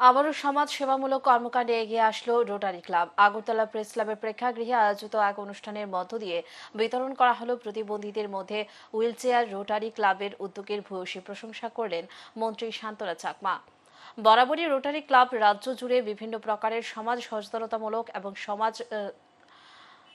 আবারও সমাজ সেবামূলক কর্মকাণ্ডে এগিয়ে আসলো রোটারি ক্লাব। আগরতলা প্রেস ক্লাবের প্রেক্ষাগৃহে আয়োজিত এক অনুষ্ঠানের মধ্য দিয়ে বিতরণ করা হলো প্রতিবন্ধীদের মধ্যে হুইলচেয়ার রোটারি ক্লাবের উদ্যোগের ভূয়সী প্রশংসা করলেন মন্ত্রী শান্তনা চাকমা। বরাবরই রোটারি ক্লাব রাজ্য জুড়ে বিভিন্ন প্রকারের সমাজ সচেতনতামূলক এবং সমাজ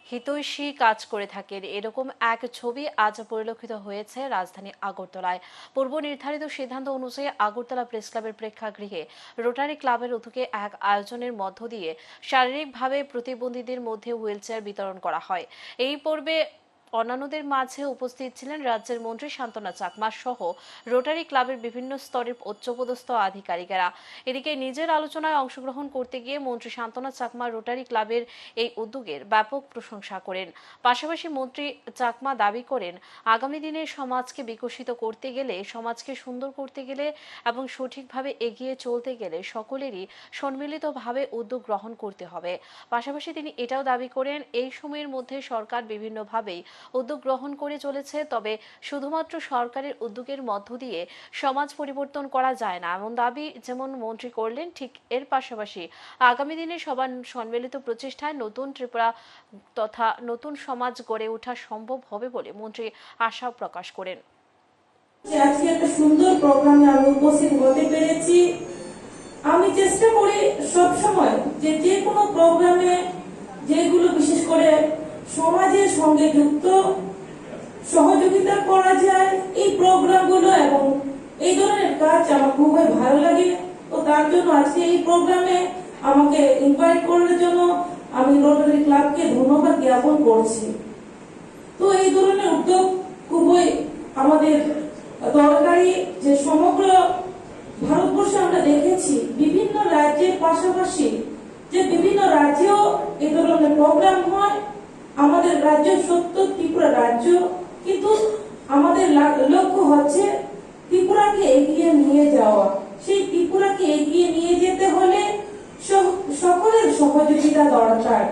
হিতৈষী কাজ করে থাকেন। এরকম এক ছবি আজ পরিলক্ষিত হয়েছে রাজধানী আগরতলায়। পূর্ব নির্ধারিত সিদ্ধান্ত অনুযায়ী আগরতলা প্রেস ক্লাবের প্রেক্ষাগৃহে রোটারি ক্লাবের উদ্যোগে এক আয়োজনের মধ্য দিয়ে শারীরিকভাবে প্রতিবন্ধীদের মধ্যে হুইলচেয়ার বিতরণ করা হয়। এই পর্বে অন্যান্যদের মাঝে উপস্থিত ছিলেন রাজ্যের মন্ত্রী শান্তনা চাকমা সহ রোটারি ক্লাবের বিভিন্ন স্তরের উচ্চপদস্থ আধিকারিকেরা। এদিকে নিজের আলোচনায় অংশগ্রহণ করতে গিয়ে মন্ত্রী শান্তনা চাকমা রোটারি ক্লাবের এই উদ্যোগের ব্যাপক প্রশংসা করেন। পাশাপাশি মন্ত্রী চাকমা দাবি করেন, আগামী দিনে সমাজকে বিকশিত করতে গেলে, সমাজকে সুন্দর করতে গেলে এবং সঠিকভাবে এগিয়ে চলতে গেলে সকলেরই সম্মিলিতভাবে উদ্যোগ গ্রহণ করতে হবে। পাশাপাশি তিনি এটাও দাবি করেন, এই সময়ের মধ্যে সরকার বিভিন্নভাবেই উদ্যোগ গ্রহণ করে চলেছে, তবে শুধুমাত্র সরকারের উদ্যোগের মধ্য দিয়ে সমাজ পরিবর্তন করা যায় না। এমন দাবি যেমন মন্ত্রী করলেন, ঠিক এর পাশাপাশি আগামী দিনে সবার সম্মিলিত প্রচেষ্টায় নতুন ত্রিপুরা তথা নতুন সমাজ গড়ে ওঠা সম্ভব হবে বলে মন্ত্রী আশা প্রকাশ করেন। একটা সুন্দর প্রোগ্রামে আমি উপস্থিত হতে পেরেছি। আমি চেষ্টা করি সব যে যে কোনো প্রোগ্রামে যেগুলো বিশেষ করে সমাজের সঙ্গে যুক্ত, সহযোগিতা করা যায় এই প্রোগ্রামগুলো এবং এই ধরনের কাজ আমার খুবই ভালো লাগে। তো তার জন্য আজকে এই প্রোগ্রামে আমাকে ইনভাইট করার জন্য আমি রোটারি ক্লাবকে ধন্যবাদ জ্ঞাপন করছি। তো এই ধরনের উদ্যোগ খুবই আমাদের দরকারি যে সমগ্র ভারতবর্ষে আমরা দেখেছি, বিভিন্ন রাজ্যের পাশাপাশি যে বিভিন্ন রাজ্যেও এই ধরনের প্রোগ্রাম হয়। আমাদের রাজ্য সত্য, ত্রিপুরা রাজ্য, কিন্তু আমাদের লক্ষ্য হচ্ছে ত্রিপুরাকে এগিয়ে নিয়ে যাওয়া। সেই ত্রিপুরাকে এগিয়ে নিয়ে যেতে হলে সকলের সহযোগিতা দরকার।